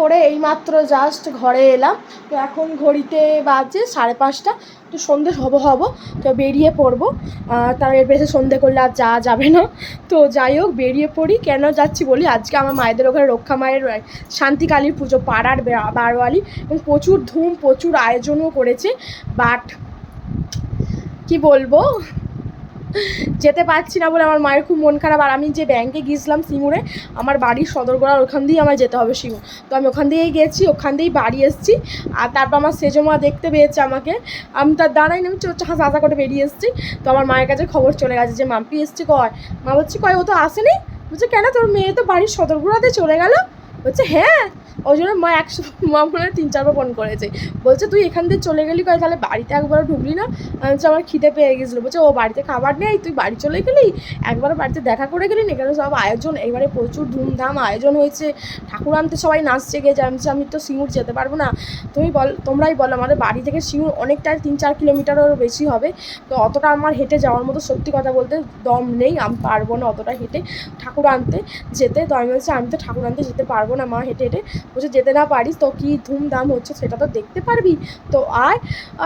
করে এইমাত্র জাস্ট ঘরে এলাম। তো এখন ঘড়িতে বাজে সাড়ে পাঁচটা। তো সন্ধে হব হব, তো বেরিয়ে পড়ব। তার এর বেশি সন্ধে করলে আর যাওয়া যাবে না। তো যাই হোক, বেরিয়ে পড়ি। কেন যাচ্ছি বলি, আজকে আমার মায়েদের ওখানে রক্ষা মায়ের শান্তিকালীর পুজো, পাড়ার বারোয়ালি। এবং প্রচুর ধুম, প্রচুর আয়োজনও করেছে। বাট, কি বলব? যেতে পারছি না বলে আমার মায়ের খুব মন খারাপ। আর আমি যে ব্যাংকে গিয়েছিলাম সিঙ্গুরে আমার বাড়ির সদরগোড়ার ওখান দিয়েই আমার যেতে হবে সিঙ্গুর তো আমি ওখান দিয়েই গেছি, ওখান দিয়েই বাড়ি এসেছি। আর তারপর আমার সেজমা দেখতে পেয়েছে আমাকে। আমি তার দাঁড়াই আমি হাসা হাসা করে বেরিয়ে এসেছি। তো আমার মায়ের কাছে খবর চলে গেছে যে, মাম্পি, এসছে কয়? মা বলছি, কয়, ও তো আসেনি? বলছে, কেন? তোর মেয়ে তো বাড়ির সদরগোড়াতে চলে গেল? বলছে হ্যাঁ। ওই জন্য মা একশো মা মনে হয় তিন চারবার ফোন করেছে। বলছে, তুই এখান থেকে চলে গেলি কয় তাহলে বাড়িতে একবার ঢুকলি না? বলছি, আমার খিদে পেয়ে গেছিল। বলছে, ও বাড়িতে খাবার নেই? তুই বাড়ি চলে গেলি? একবার বাড়িতে দেখা করে গেলি না? এখানে সব আয়োজন, এবারে প্রচুর ধুমধাম আয়োজন হয়েছে। ঠাকুর আনতে সবাই নাচছে গেছে আমি আমি তো সিঙ্গুর যেতে পারব না। তুমি বল, তোমরাই বলো, আমাদের বাড়ি থেকে সিঙ্গুর অনেকটাই তিন চার কিলোমিটারেরও বেশি হবে। তো অতটা আমার হেঁটে যাওয়ার মতো সত্যি কথা বলতে দম নেই। আমি পারব না অতটা হেঁটে ঠাকুর আনতে যেতে। তো আমি বলছি, আমি তো ঠাকুর আনতে যেতে পারব না মা হেঁটে হেঁটে। বলছে, যেতে না পারিস তো কী ধুমধাম হচ্ছে সেটা তো দেখতে পারবি। তো আয়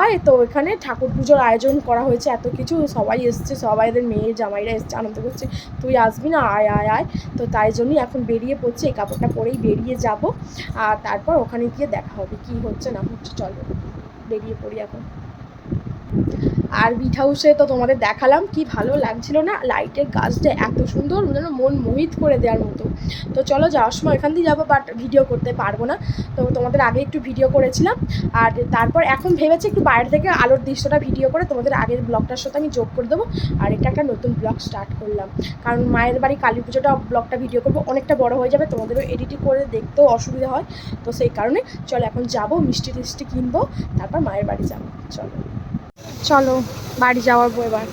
আয় তো এখানে ঠাকুর পুজোর আয়োজন করা হয়েছে, এত কিছু সবাই এসছে, সবাই এদের মেয়ে জামাইরা এসছে, আনন্দ করছে, তুই আসবি না? আয় আয় আয়। তো তাই জন্যই এখন বেরিয়ে পড়ছে, এই কাপড়টা পরেই বেরিয়ে যাব। আর তারপর ওখানে গিয়ে দেখা হবে কি হচ্ছে না হচ্ছে, চলো বেরিয়ে পড়ি এখন। আর বিট হাউসে তো তোমাদের দেখালাম, কি ভালো লাগছিল না? লাইটের গাছটা এত সুন্দর, যেন মন মোহিত করে দেওয়ার মতো। তো চলো যাওয়ার সময় এখান দিয়ে যাব বাট ভিডিও করতে পারব না। তো তোমাদের আগে একটু ভিডিও করেছিলাম, আর তারপর এখন ভেবেছি একটু বাইরে থেকে আলোর দৃশ্যটা ভিডিও করে তোমাদের আগের ব্লগটার সাথে আমি যোগ করে দেবো, আর এটা একটা নতুন ব্লগ স্টার্ট করলাম। কারণ মায়ের বাড়ি কালী পুজোটা ব্লগটা ভিডিও করব, অনেকটা বড় হয়ে যাবে, তোমাদেরও এডিটিং করে দেখতেও অসুবিধা হয়। তো সেই কারণে চলো এখন যাব, মিষ্টি টিষ্টি কিনবো, তারপর মায়ের বাড়ি যাব। চলো। চলো, বাড়ি যাওয়ার এবার।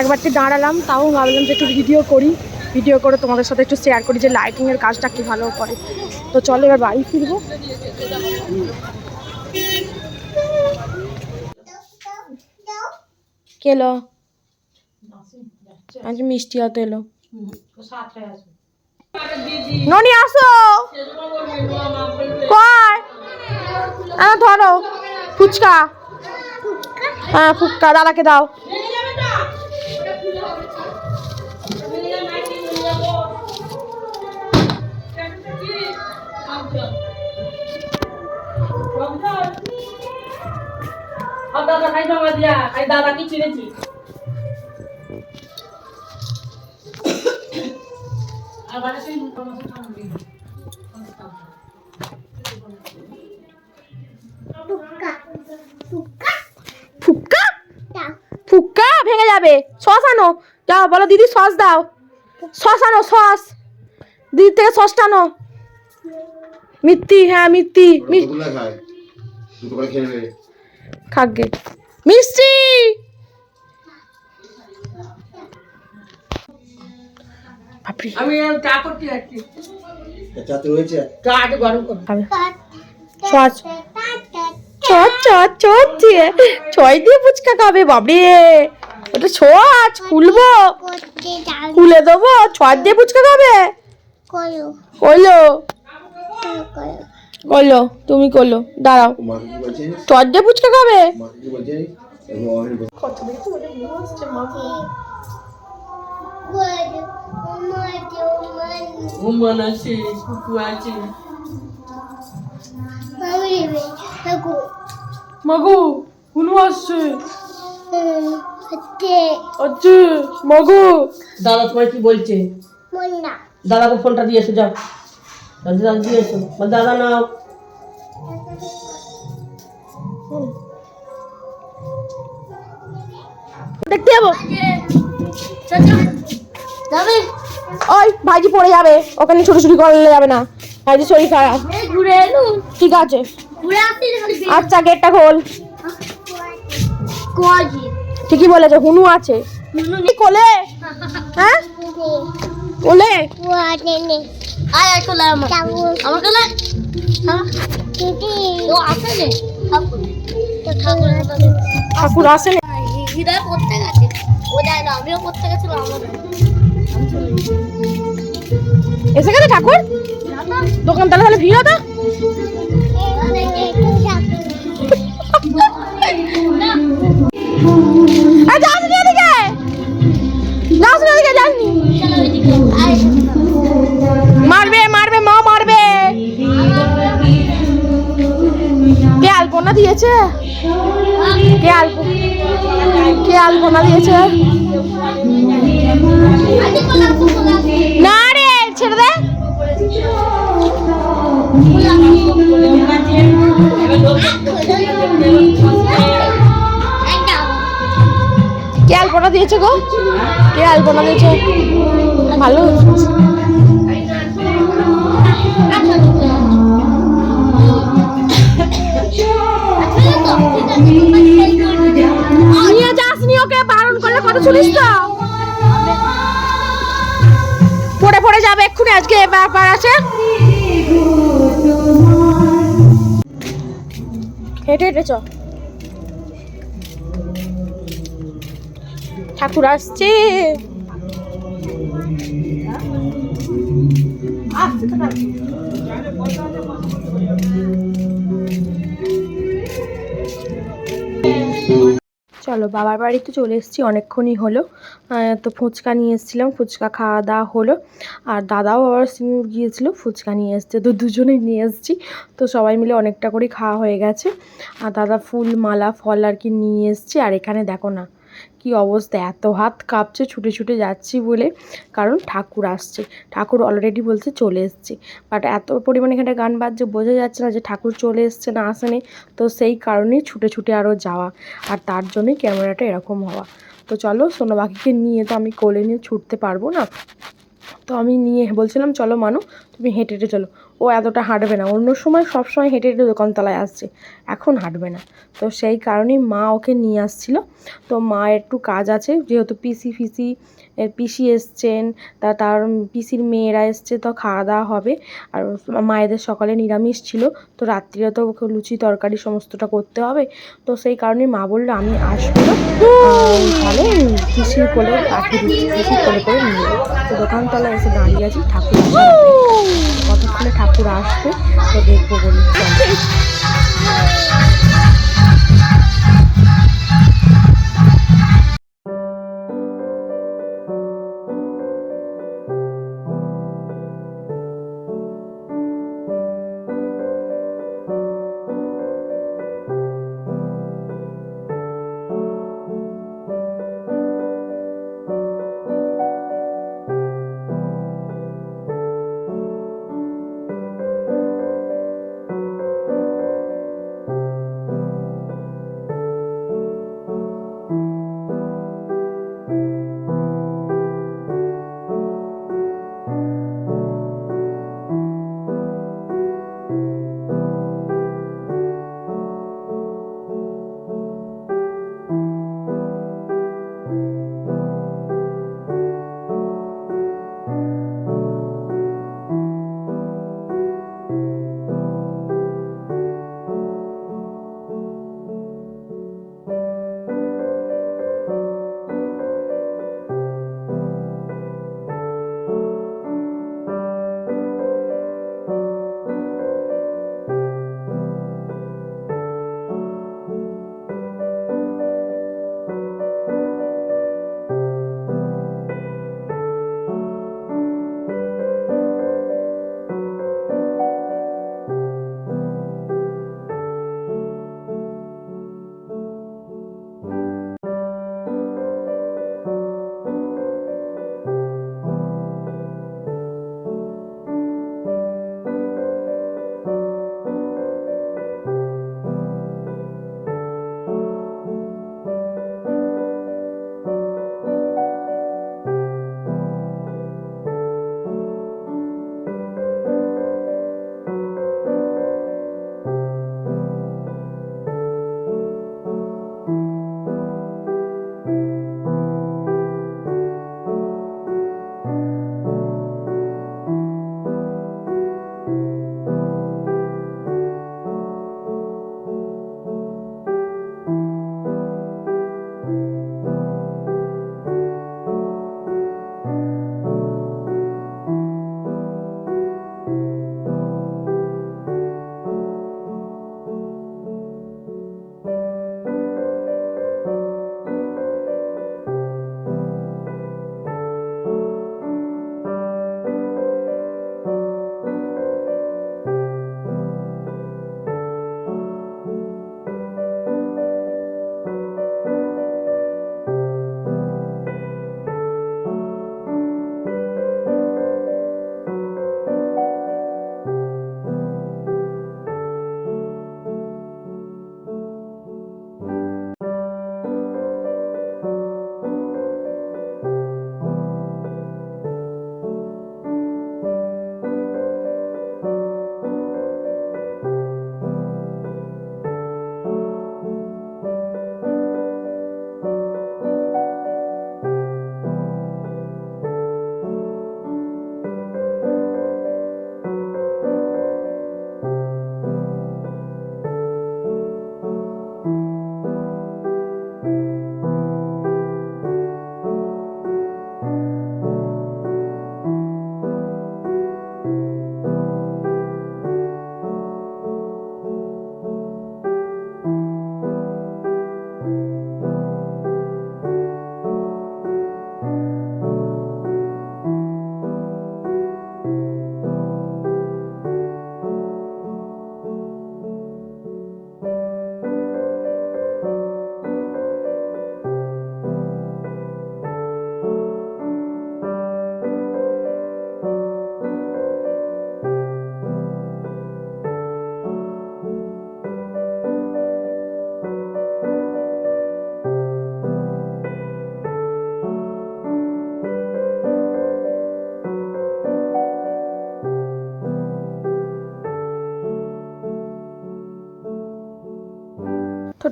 একবার একবারটি দাঁড়ালাম, তাও ভাবলাম যে একটু ভিডিও করি। ভিডিও করে তোমাদের সাথে একটু শেয়ার করি যে লাইটিংয়ের কাজটা কী ভালো করে। তো চলো এবার বাড়ি ফিরবো। কেলো মিষ্টি হতে এলো। ননি, আসো। কয় ধরো। ফুচকা। হ্যাঁ ফুচকা দাদাকে দাও। দাদা খাই জমা দিয়া খাই দাদা কি চিনেছি ফুক্কা ফুক্কা যাবে সস আনো। যাও বলো দিদি সস দাও। সস আনো সস। দিদি থেকে সসটা আনো। মিত্তি হ্যাঁ মিত্তি খাগে। মিষ্টি! আমি চা করতে যাচ্ছি চাতে রয়েছে চা গরম করো। খাবে। সস। ছয় ছয় ছয় দিয়ে ছয় দিয়ে ফুচকা খাবে বাবরে ওটা ছোঁয়াচ খুলবো খুলে দেবো ছয় দিয়ে ফুচকা খাবে কইলো কইলো তুমি করল দাঁড়াও ও মাকে কি বলছে জানিস? ছয় দিয়ে ফুচকা খাবে মনে মাগু কুনু আসছে আচ্ছা মাগু। দাদা তোমার কি বলছে? দাদাকে ফোনটা দিয়ে এসো যাও। দাদা দাদা দিয়ে এসো দাদা নাও। দেখতে যাব। ওই ভাইজি পড়ে যাবে। ওখানে ছোটাছুটি করলে যাবে না। ভাইজি শরীর খারাপ। ঘুরে ঠিক আছে। ঘুরে আচ্ছা গেটটা খোল। কজি ঠিকই বলেছে হুনু আছে কোলে হ্যাঁ কোলে আয় আয় কোলে আমার আমার কোলে হ্যাঁ ও আসে নে ঠাকুর আসে না হৃদয় গেছে ও যায় না আমিও পড়তে গেছিলাম আমার এসে গেছে ঠাকুর দোকান তাহলে তাহলে ভিড় হতো এই যাস নি এদিকে যাস নি এদিকে যাস মারবে মারবে, মা মারবে। কে আলপনা দিয়েছে? কে আলপ দিয়েছে? না রে আলপনা দিয়েছে গো? কে আলপনা দিয়েছে? ভালো নিয়ে যাস নি ওকে, বারণ করলে কথা শুনিস তো? পড়ে পড়ে যাবে এক্ষুনি, আজকে ব্যাপার আছে। হেঁটে হেঁটে চ। ঠাকুর আসছে। চলো, বাবার বাড়িতে চলে এসেছি, অনেকক্ষণই হলো। তো ফুচকা নিয়ে এসেছিলাম, ফুচকা খাওয়া দাওয়া হলো। আর দাদাও আবার সিঙ্গুর গিয়েছিল, ফুচকা নিয়ে এসছে, তো দুজনেই নিয়ে এসেছি। তো সবাই মিলে অনেকটা করে খাওয়া হয়ে গেছে। আর দাদা ফুল, মালা, ফল আর কি নিয়ে এসছে। আর এখানে দেখো না কি অবস্থা? এত হাত কাঁপছে, ছুটে ছুটে যাচ্ছি বলে কারণ ঠাকুর আসছে। ঠাকুর অলরেডি বলছে চলে এসছে। বাট এত পরিমাণে এখানে গান বাজছে, বোঝা যাচ্ছে না যে ঠাকুর চলে এসছে না আসেনি তো সেই কারণেই ছুটে ছুটে আরও যাওয়া। আর তার জন্যই ক্যামেরাটা এরকম হওয়া। তো চলো সোনাবাকিকে নিয়ে, তো আমি কোলে নিয়ে ছুটতে পারব না? তো আমি নিয়ে বলছিলাম, চলো মানু, তুমি হেঁটে হেঁটে চলো। ও এতটা হাঁটবে না। অন্য সময় সব সময় হেঁটে হেঁটে দোকানতলায় আসছে। এখন হাঁটবে না। তো সেই কারণেই মা ওকে নিয়ে আসছিল। তো মা একটু কাজ আছে। যেহেতু পিসি, ফিসি পিসি এসছেন, তা তার পিসির মেয়েরা এসছে, তো খাওয়া দাওয়া হবে। আর মায়েদের সকালে নিরামিষ ছিল। তো রাত্রিরে তো লুচি, তরকারি সমস্তটা করতে হবে। তো সেই কারণে মা বলল, আমি আসব। তাহলে পিসির কোলে পাঠিয়ে দিচ্ছি পিসির কোলে করে নিয়ে তো দোকানতলায় এসে দাঁড়িয়ে আছি, ঠাকুর আসবে ঠাকুর আসবে তো দেখব বলি।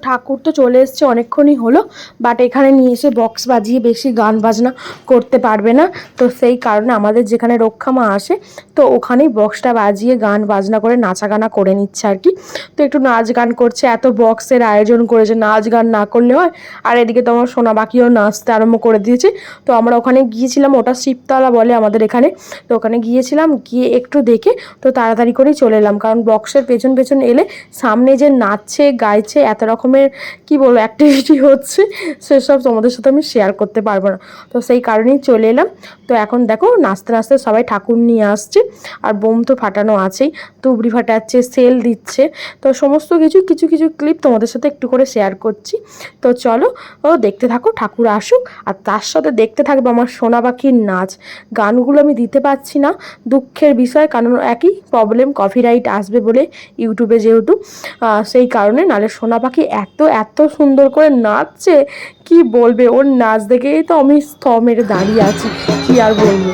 ঠাকুর তো চলে এসছে, অনেকক্ষণই হলো বাট এখানে নিয়ে এসে বক্স বাজিয়ে বেশি গান বাজনা করতে পারবে না। তো সেই কারণে আমাদের যেখানে রক্ষা মা আসে, তো ওখানেই বক্সটা বাজিয়ে গান বাজনা করে নাচা গানা করে নিচ্ছে আর কি। তো একটু নাচ গান করছে, এত বক্সের আয়োজন করেছে, নাচ গান না করলে হয়। আর এদিকে তো আমার সোনা বাকিও নাচতে আরম্ভ করে দিয়েছে। তো আমরা ওখানে গিয়েছিলাম, ওটা শিবতলা বলে আমাদের এখানে। তো ওখানে গিয়েছিলাম, গিয়ে একটু দেখে, তো তাড়াতাড়ি করেই চলে এলাম। কারণ বক্সের পেছন পেছন এলে সামনে যে নাচছে, গাইছে, এত রকমের কি বলব অ্যাক্টিভিটি হচ্ছে, সেসব তোমাদের সাথে আমি শেয়ার করতে পারব না। তো সেই কারণেই চলে এলাম। তো এখন দেখো, নাচতে নাচতে সবাই ঠাকুর নিয়ে আসছে, আর বোম তো ফাটানো আছেই, তুবড়ি ফাটাচ্ছে সেল দিচ্ছে। তো সমস্ত কিছু কিছু কিছু ক্লিপ তোমাদের সাথে একটু করে শেয়ার করছি। তো চলো, ও দেখতে থাকো, ঠাকুর আসুক, আর তার সাথে দেখতে থাকবে আমার সোনা পাখির নাচ। গানগুলো আমি দিতে পারছি না, দুঃখের বিষয়, কারণ একই প্রবলেম কপিরাইট আসবে বলে ইউটিউবে যেহেতু সেই কারণে নালে সোনা পাখি এত এত সুন্দর করে নাচছে, কি বলবে? ওর নাচ দেখেই তো আমি স্থ মেরে দাঁড়িয়ে আছি, কি আর বলব?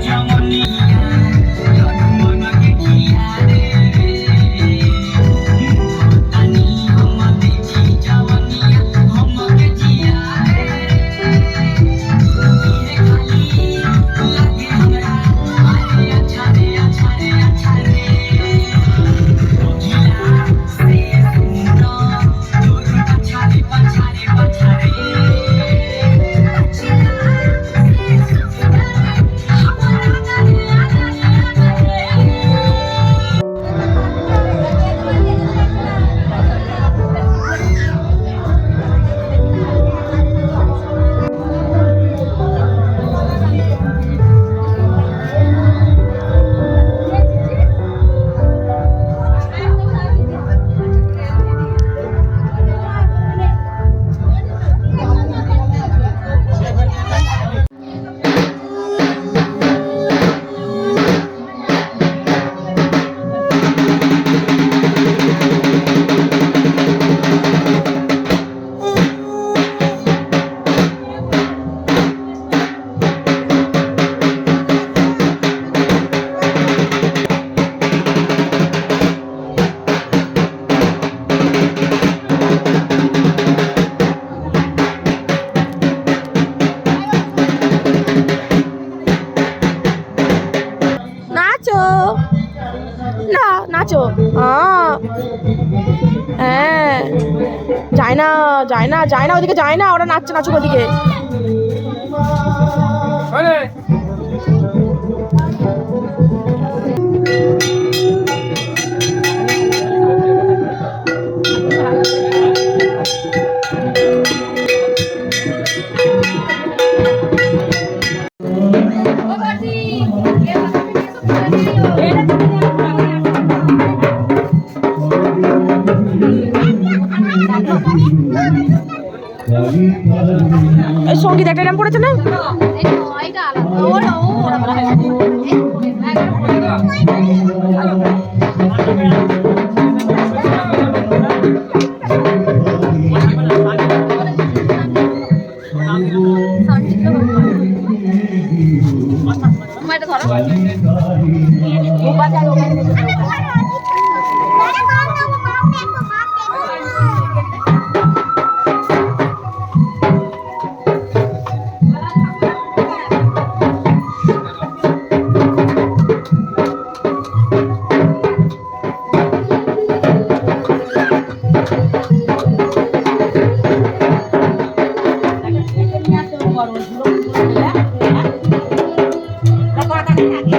Jungle. যায় না যায় না ওদিকে যায় না ওরা নাচছে নাচুক ওদিকে। নাম পড়েছে না? তুমি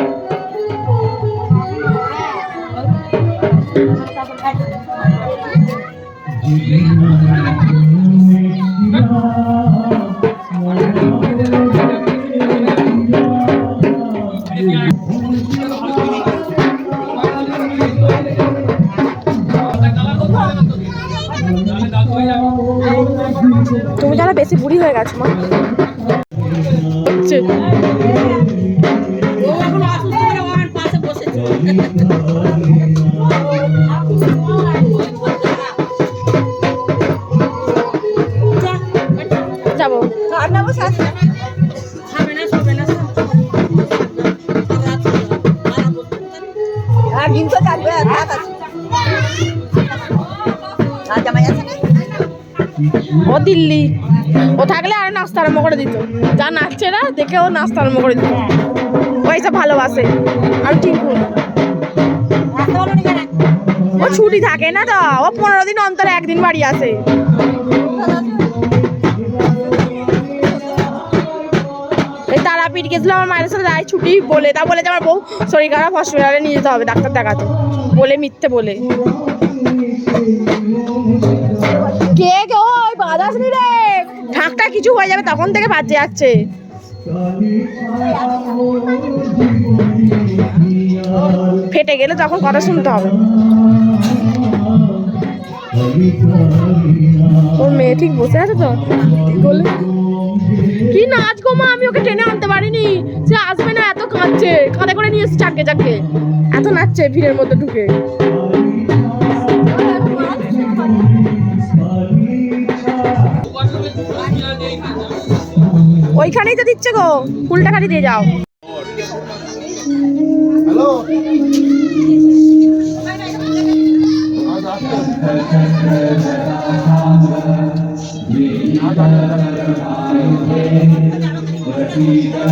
ও দিল্লি। ও থাকলে আর নাস্তা আরম্ভ করে দিত। যা নাচছে না, দেখে ও নাস্তা আরম্ভ করে দিত। এইসব ভালোবাসে। আর ঠিক ও ছুটি থাকে না তো। ও পনেরো দিন অন্তর একদিন বাড়ি আসে। এই তারাপীঠ গেছিলাম আমার মায়ের সাথে যাই ছুটি বলে, তা বলে যে আমার বউ, শরীর খারাপ হসপিটালে নিয়ে যেতে হবে, ডাক্তার দেখাতে। বলে মিথ্যে বলে। কে কে? ওই বাজাস নি রে। ঠাকটা কিছু হয়ে যাবে তখন থেকে বাজে যাচ্ছে। ফেটে গেলে তখন কথা শুনতে হবে। ওর মেয়ে ঠিক বসে আছে তো? বলে কি নাচ গো মা? আমি ওকে টেনে আনতে পারিনি। সে আসবে না এত কাঁদছে। কাঁধে করে নিয়ে এসে চাকে চাকে এত নাচছে ভিড়ের মধ্যে ঢুকে। ওইখানেই তো দিচ্ছে গো। ফুলটা খালি দিয়ে যাও। सीता